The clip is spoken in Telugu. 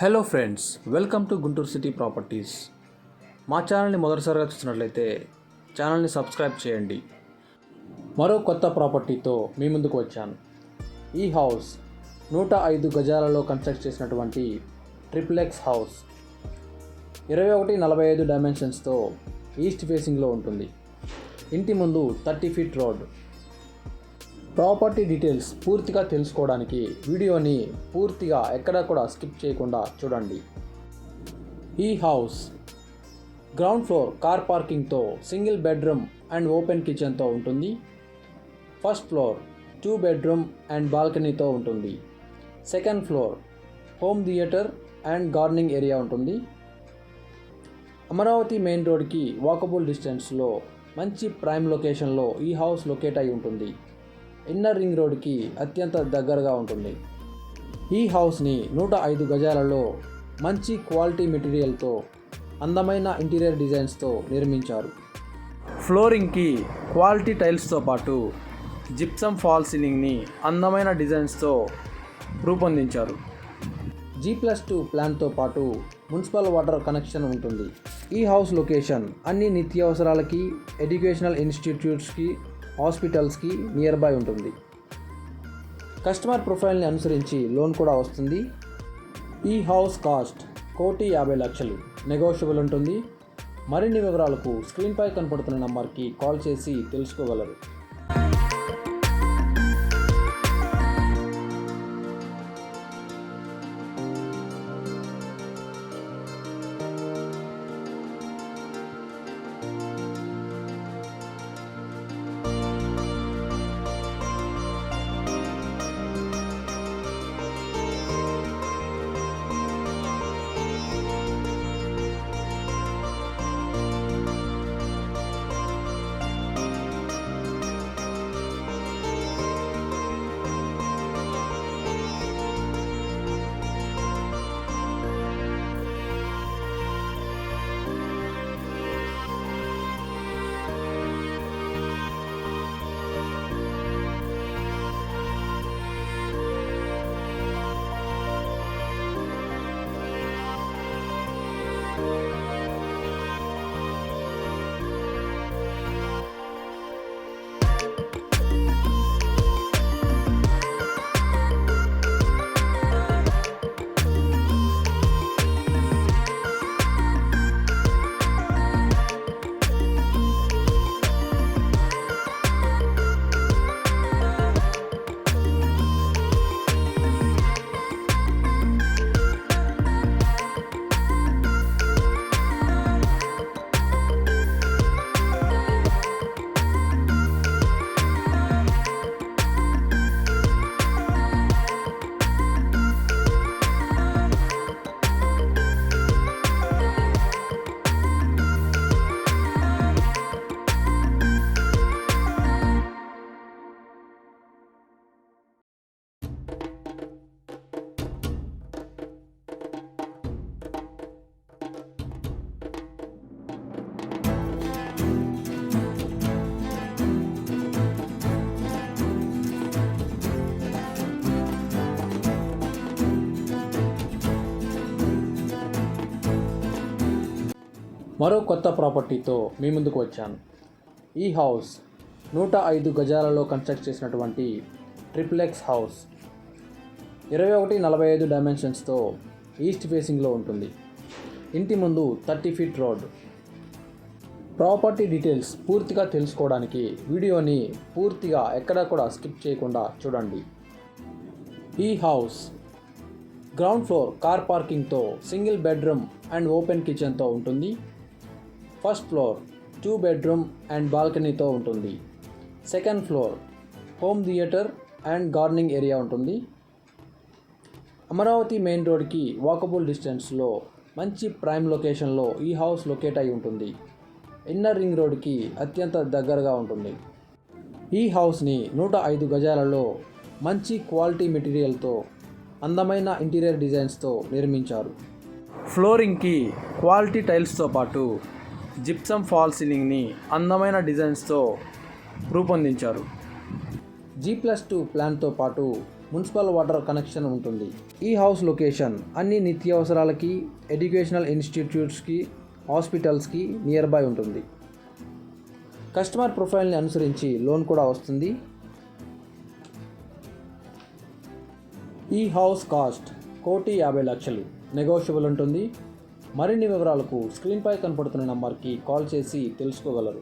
Hello friends welcome to Guntur city properties మా ఛానల్ని మొదటిసారిగా చూసినట్లయితే ఛానల్ని సబ్స్క్రైబ్ చేయండి. మరో కొత్త ప్రాపర్టీతో మీ ముందుకు వచ్చాను. ఈ హౌస్ నూట ఐదు గజాలలో కన్స్ట్రక్ట్ చేసినటువంటి ట్రిప్లెక్స్ హౌస్ ఇరవై ఒకటి నలభై ఐదు డైమెన్షన్స్తో ఈస్ట్ ఫేసింగ్లో ఉంటుంది. ఇంటి ముందు thirty feet road property details పూర్తిగా తెలుసుకోవడానికి వీడియోని పూర్తిగా ఎక్కడా కూడా స్కిప్ చేయకుండా చూడండి. ఈ హౌస్ గ్రౌండ్ ఫ్లోర్ కార్ పార్కింగ్తో సింగిల్ బెడ్రూమ్ అండ్ ఓపెన్ కిచెన్తో ఉంటుంది. First floor two bedroom and బాల్కనీతో ఉంటుంది. Second floor home theatre and gardening area ఉంటుంది. అమరావతి మెయిన్ రోడ్కి వాకబుల్ డిస్టెన్స్లో మంచి ప్రైమ్ లొకేషన్లో ఈ హౌస్ లొకేట్ అయి ఉంటుంది. ఇన్నర్ రింగ్ రోడ్కి అత్యంత దగ్గరగా ఉంటుంది. ఈ హౌస్ని నూట ఐదు గజాలలో మంచి క్వాలిటీ మెటీరియల్తో అందమైన ఇంటీరియర్ డిజైన్స్తో నిర్మించారు. ఫ్లోరింగ్కి క్వాలిటీ టైల్స్తో పాటు జిప్సమ్ ఫాల్ సీలింగ్ని అందమైన డిజైన్స్తో రూపొందించారు. జీ ప్లస్ టూ ప్లాన్తో పాటు మున్సిపల్ వాటర్ కనెక్షన్ ఉంటుంది. ఈ హౌస్ లొకేషన్ అన్ని నిత్యావసరాలకి ఎడ్యుకేషనల్ ఇన్స్టిట్యూట్స్కి హాస్పిటల్స్కి నియర్ బై ఉంటుంది. కస్టమర్ ప్రొఫైల్ని అనుసరించి లోన్ కూడా వస్తుంది. ఈ హౌస్ కాస్ట్ కోటి యాభై లక్షలు. నెగోషియబుల్ ఉంటుంది. మరిన్ని వివరాలకు స్క్రీన్పై కనపడుతున్న నంబర్కి కాల్ చేసి తెలుసుకోగలరు. మరో కొత్త ప్రాపర్టీతో మీ ముందుకు వచ్చాను. ఈ హౌస్ నూట ఐదు గజాలలో కన్స్ట్రక్ట్ చేసినటువంటి ట్రిప్లెక్స్ హౌస్. ఇరవై ఒకటి నలభై ఐదు డైమెన్షన్స్తో ఈస్ట్ ఫేసింగ్లో ఉంటుంది. ఇంటి ముందు thirty feet road. Property details పూర్తిగా తెలుసుకోవడానికి వీడియోని పూర్తిగా ఎక్కడా కూడా స్కిప్ చేయకుండా చూడండి. ఈ హౌస్ గ్రౌండ్ ఫ్లోర్ కార్ పార్కింగ్తో సింగిల్ బెడ్రూమ్ అండ్ ఓపెన్ కిచెన్తో ఉంటుంది. First floor two bedroom and బాల్కనీతో ఉంటుంది. Second floor home theatre and gardening area ఉంటుంది. అమరావతి మెయిన్ రోడ్కి వాకబుల్ డిస్టెన్స్లో మంచి ప్రైమ్ లొకేషన్లో ఈ హౌస్ లొకేట్ అయి ఉంటుంది. ఇన్నర్ రింగ్ రోడ్కి అత్యంత దగ్గరగా ఉంటుంది. ఈ హౌస్ని నూట ఐదు గజాలలో మంచి క్వాలిటీ మెటీరియల్తో అందమైన ఇంటీరియర్ డిజైన్స్తో నిర్మించారు. ఫ్లోరింగ్కి క్వాలిటీ టైల్స్తో పాటు జిప్సమ్ ఫాల్ సీలింగ్ని అందమైన డిజైన్స్తో రూపొందించారు. జీ ప్లస్ టూ ప్లాన్తో పాటు మున్సిపల్ వాటర్ కనెక్షన్ ఉంటుంది. ఈ హౌస్ లొకేషన్ అన్ని నిత్యావసరాలకి ఎడ్యుకేషనల్ ఇన్స్టిట్యూట్స్కి హాస్పిటల్స్కి నియర్ బై ఉంటుంది. కస్టమర్ ప్రొఫైల్ని అనుసరించి లోన్ కూడా వస్తుంది. ఈ హౌస్ కాస్ట్ కోటి యాభై లక్షలు. నెగోషియబుల్ ఉంటుంది. మరిన్ని వివరాలకు స్క్రీన్పై కనపడుతున్న నంబర్కి కాల్ చేసి తెలుసుకోగలరు.